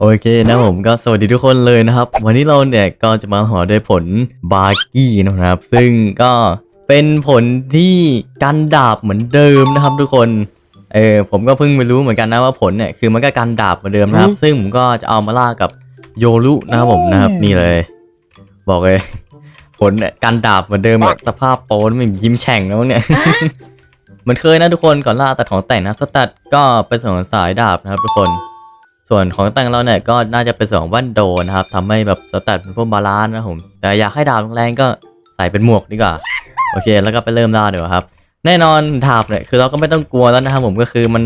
โอเคนะผมก็สวัสดีทุกคนเลยนะครับ วันนี้เราเนี่ยก็จะมาหอด้วยผลบาร์กี้นะครับ ซึ่งก็เป็นผลที่กันดาบเหมือนเดิมนะครับ ทุกคนเออผมก็เพิ่งไปรู้เหมือนกันนะว่าผลเนี่ยคือมันก็กันดาบเหมือนเดิมนะครับ ซึ่งผมก็จะเอามาล่ากับโยรุนะครับผมนะครับนี่เลย บอกเลย ผลเนี่ยกันดาบเหมือนเดิมอะสภาพโปนไม่ยิ้มแฉ่งแล้วเนี่ยเหมือนเคยนะทุกคนก่อนล่าตัดของแต่งนะก็ตัดก็เป็นส่วนของสายดาบนะครับ ทุกคน ส่วนของแต่งเราเนี่ยก็น่าจะเป็นส่วนของวันโดนะครับทำให้แบบสแตทเป็นพวกบาลานซ์นะผม แต่อยากให้ดาบแรงก็ใส่เป็นหมวกดีกว่า โอเค แล้วก็ไปเริ่มล่าเดี๋ยวครับ แน่นอนดาบเนี่ยคือเราก็ไม่ต้องกลัวแล้วนะครับผมก็คือมัน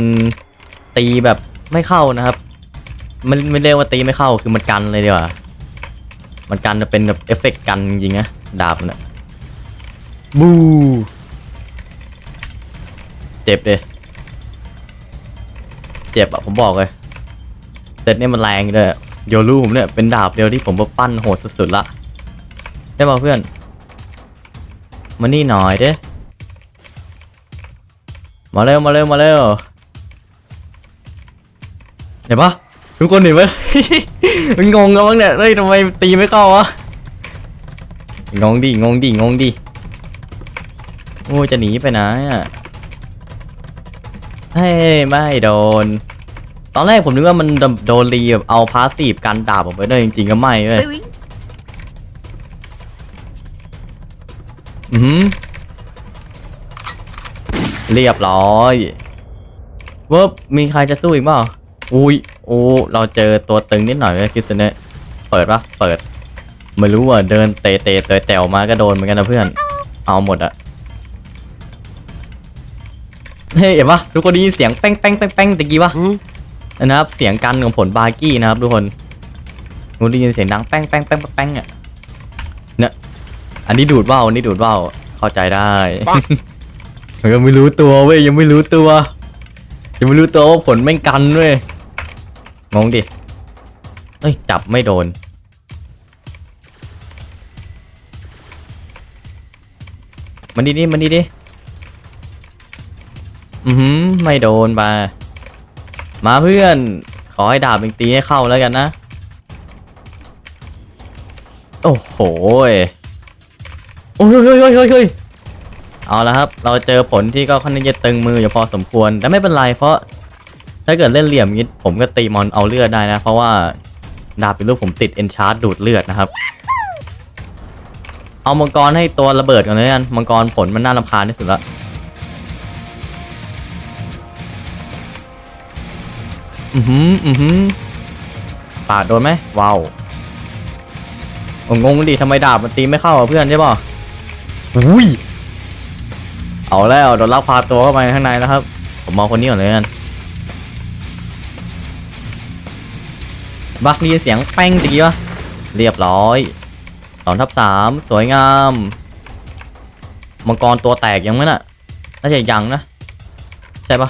ตีแบบไม่เข้านะครับ มันไม่เรียกว่าตีไม่เข้าคือมันกันเลยดีกว่า มันกันจะเป็นแบบเอฟเฟกต์กันจริงนะดาบมันอะบูเจ็บเลยเจ็บอะผมบอกเลย เซตเนี่ยมันแรงเลยโยรูผมเนี่ยเป็นดาบเดียวที่ผมปั้นโหดสุดๆละได้ป่ะเพื่อนมานี่หน่อยเด้มาเร็วมาเร็วมาเร็วเห็นปะทุกคนเห็นปะมันงงกันบ้างเนี่ยเฮ้ยทำไมตีไม่เข้าวะงงดิงงดิงงดิโอ้จะหนีไปไหนอะเฮ้ยไม่โดน ตอนแรกผมนึกว่ามันโดนรีแบบเอาพาสซีฟกันดาบออกไปด้วยจริงๆก็ไม่เลยอือหือเรียบร้อยเวิบมีใครจะสู้อีกเปล่าอุ้ยโอ้เราเจอตัวตึงนิดหน่อยเลยคิสเนะเปิดปะเปิด ไม่รู้ว่าเดินเตะเตะเตะแตวมาก็โดนเหมือนกันนะเพื่อน เอาหมดอะเฮ้ยเห็นปะทุกคนได้ยินเสียงแป้งแป้งแป้งแป้งตะกี้ปะ นะครับ เสียงกันของผลบาร์กี้นะครับ ทุกคนงูได้ยินเสียงดังแป้งแป้งแป้งแป้งแป้งอะเนี่ยอันนี้ดูดว่าวอันนี้ดูดว่าวเข้าใจได้ปังมันยังไม่รู้ตัวเว้ยยังไม่รู้ตัว ยังไม่รู้ตัวว่าผลแม่งกันเว้ยงงดิเอ้ยจับไม่โดนมันดีดิมันดีดิอือหือไม่โดนไป มาเพื่อน ขอให้ดาบเป็นตีให้เข้าแล้วกันนะ โอ้โหโอ้ยเฮ้ยเฮ้ยเฮ้ยเฮ้ยเฮ้ยเอาละครับ เราเจอผลที่ก็ค่อนข้างจะตึงมืออยู่พอสมควร แต่ไม่เป็นไรเพราะ ถ้าเกิดเล่นเหลี่ยมนี้ผมก็ตีมอนเอาเลือดได้นะ เพราะว่าดาบเป็นลูกผมติดเอนชาร์ดดูดเลือดนะครับ เอามังกรให้ตัวระเบิดก่อนเลยกัน มังกรผลมันน่ารำคาญที่สุดละ อือหืออือหือปาดโดนไหมว้าวโอ้งงดิทำไมดาบมันตีไม่เข้าอะเพื่อนใช่ป่ะอุ้ยเอาแล้วโดนลักพาตัวเข้าไปข้างในแล้วครับ ผมมองคนนี้ก่อนเลยกันบักนี่เสียงแป้งตะกี้วะเรียบร้อยสองทับสามสวยงามมังกรตัวแตกยังไหมน่ะน่าจะยังนะ ใช่ปะ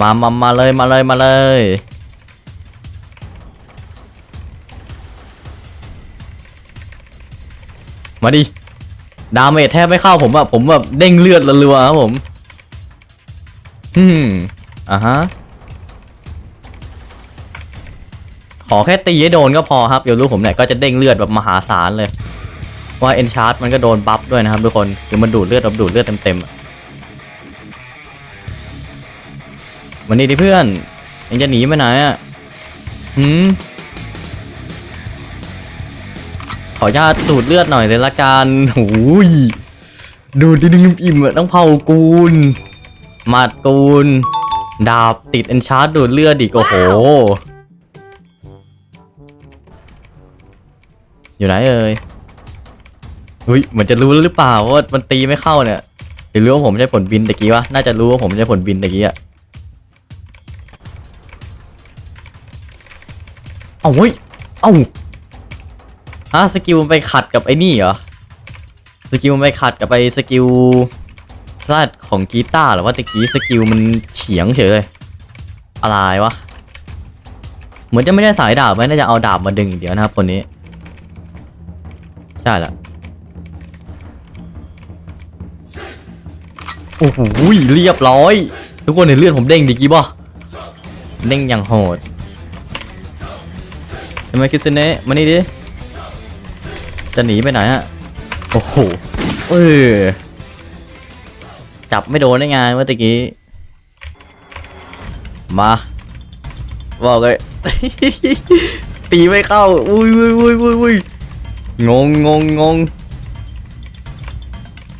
มามามาเลยมาเลยมาเลยมาดิดาเมจแทบไม่เข้าผมอะผมแบบเด้งเลือดรัวๆครับผมอืมอะฮะขอแค่ตีให้โดนก็พอครับเดี๋ยวรู้ผมเนี่ยก็จะเด้งเลือดแบบมหาศาลเลยว่าเอนชาร์มันก็โดนบัฟด้วยนะครับทุกคนคือมันดูดเลือดแบบดูดเลือดเต็มๆ วันนี้ดิเพื่อนยังจะหนีไปไหนอะหืมขออนุญาตสูดเลือดหน่อยเลยละกันโอ้ยดูดดิดึงอิ่มอะต้องเผากูลหมัดกูล ดาบติดเอนชาร์ดดูดเลือดอีกโอ้โห อยู่ไหนเอ่ยเฮ้ยเหมือนจะรู้หรือเปล่าว่ามันตีไม่เข้าเนี่ยหรือรู้ว่าผมใช้ผลบินตะกี้วะน่าจะรู้ว่าผมใช้ผลบินตะกี้อะ เอาเฮ้ย เอาฮะสกิลมันไปขัดกับไอ้นี่เหรอ สกิลมันไปขัดกับไอ้สกิลซาดของกีตาร์หรือว่าตะกี้สกิลมันเฉียงเฉยเลย อะไรวะ เหมือนจะไม่ได้สายดาบไว้น่าจะเอาดาบมาดึงอย่างเดียวนะครับคนนี้ ใช่ละโอ้โหเรียบร้อย ทุกคนเห็นเลือดผมเด้งดีกี้ป่ะเด้งอย่างโหด ทำไมคิสเนะมานี่ดิ จะหนีไปไหนฮะ โอ้โห เออ จับไม่โดนได้ไงเมื่อกี้ มาบอกเลย ตีไม่เข้า อุ้ยอุ้ยอุ้ยอุ้ยอุ้ยงงงงงง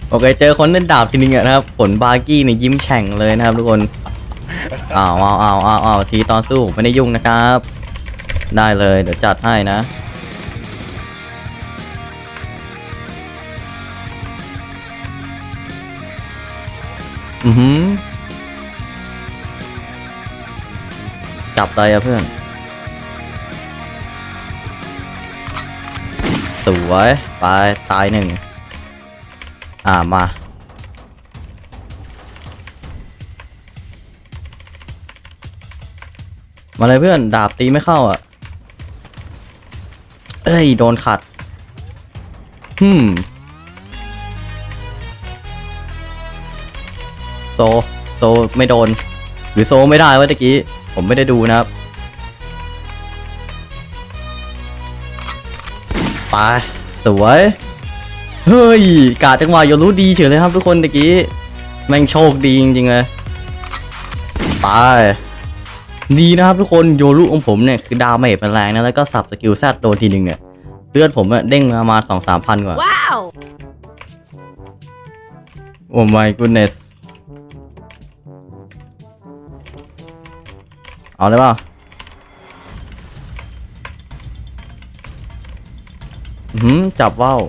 โอเค เจอคนเล่นดาบทีนึงอะนะครับ ผลบาร์กี้เนี่ยยิ้มแฉ่งเลยนะครับทุกคนอ้าวอ้าวอ้าวอ้าวทีตอนสู้ผมไม่ได้ยุ่งนะครับ ได้เลยเดี๋ยวจัดให้นะ อือหือจับอะไรอะเพื่อน สวย ไป ตายหนึ่ง อ่า มามาเลยเพื่อน ดาบตีไม่เข้าอะ เอ้ย โดนขัดฮึมโซ โซไม่โดน หรือโซไม่ได้วะตะกี้ ผมไม่ได้ดูนะครับ ไป สวย เฮ้ย กาดจังหวะโยรู้ดีเฉยเลยครับทุกคนตะกี้ แม่งโชคดีจริงๆเลย ไป ดีนะครับทุกคนโยรุของผมเนี่ยคือดาเมจมันแรงนะแล้วก็สับสกิลแซดโดนทีหนึ่งเนี่ยเลือดผมอะเด้งประมาณสองสามพันกว่า Wow! โอ้ my goodness เอาได้เปล่าอือหือจับว่าว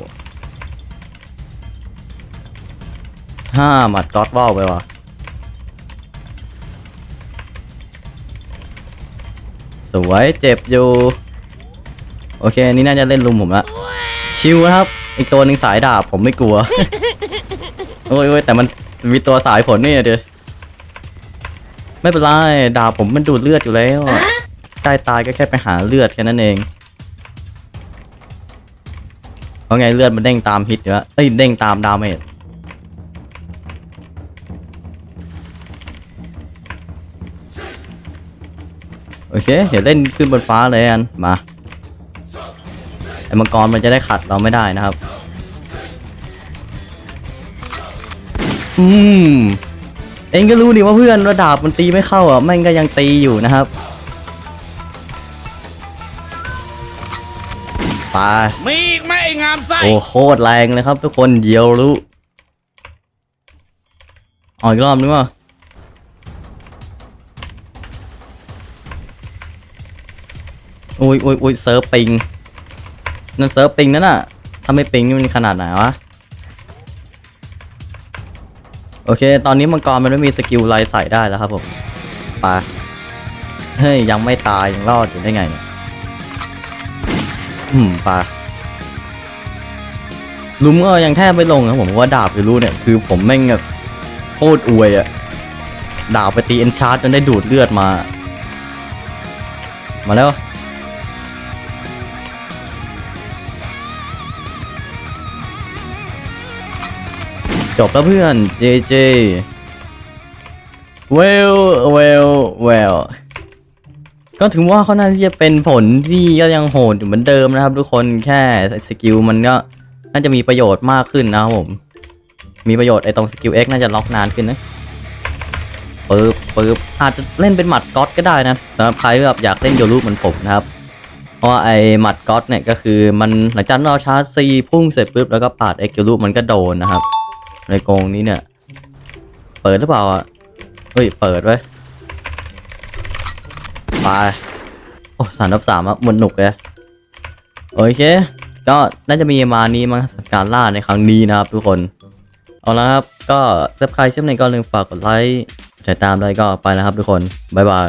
ห้าหมัดก๊อตว่าวไปว่ะ สวยเจ็บอยู่ โอเคอันนี้น่าจะเล่นลุมผมละชิวนะครับ อีกตัวหนึ่งสายดาบผมไม่กลัว โอ้ยโอ้ยแต่มันมีตัวสายผลนี่เดียไม่เป็นไรดาบผมมันดูดเลือดอยู่แล้วอะใกล้ตายก็แค่ไปหาเลือดแค่นั้นเองเพราะไงเลือดมันเด้งตามฮิตอยู่แล้วเอ้ยเด้งตามดาเมจ โอเคเดี๋ยวเล่นขึ้นบนฟ้าเลยอันมาไอ้มังกรมันจะได้ขัดเราไม่ได้นะครับ อืมเองก็รู้ดิว่าเพื่อนระดาบมันตีไม่เข้าอะแม่งก็ยังตีอยู่นะครับไปมีอีกไหมไอ้งามไส้โอ้โคตรแรงเลยครับ ทุกคนเดียวรู้เอาอีกรอบนึงวะ อุ้ยอุ้ยอุ้ยเซิร์ฟปิงนั่นเซิร์ฟปิงนั่นน่ะถ้าไม่ปิงนี่มันขนาดไหนวะ โอเค ตอนนี้มังกรมันไม่มีสกิลไลใส่ได้แล้วครับผมไปเฮ้ย ยังไม่ตาย ยังรอดอยู่ได้ไงเนี่ย อืมไปลุมก็ยังแทบไม่ลงนะผมเพราะว่าดาบอยู่รู้เนี่ย คือผมแม่งแบบโคตรอวยอะดาบไปตีเอนชาร์จจนได้ดูดเลือดมา มาแล้ว จบแล้วเพื่อน JJ well well well ก็ถือว่าเขาน่าจะเป็นผลที่ก็ยังโหดอยู่เหมือนเดิมนะครับ ทุกคนแค่สกิลมันก็น่าจะมีประโยชน์มากขึ้นนะครับผม มีประโยชน์ไอ้ตรงสกิล X น่าจะล็อกนานขึ้นนะปึ๊บปึ๊บอาจจะเล่นเป็นหมัดก๊อตก็ได้นะสำหรับใครที่แบบอยากเล่นโยรูเหมือนผมนะครับ เพราะว่าไอ้หมัดก๊อตเนี่ยก็คือมันหลังจากเราชาร์จซีพุ่งเสร็จปุ๊บแล้วก็ปาด X โยรูมันก็โดนนะครับ ในกรงนี้เนี่ย เปิดหรือเปล่าอะเฮ้ย เปิดไว้ไปโอ้สามทับสามอะมันหนุกเลยโอเค ก็น่าจะมีมานี้มั้งสำหรับการล่าในครั้งนี้นะครับทุกคน เอาละครับ ก็ถ้าใครชอบในก็ลืมฝากกดไลค์ติดตามเลยก็ไปแล้วครับทุกคน บ๊ายบาย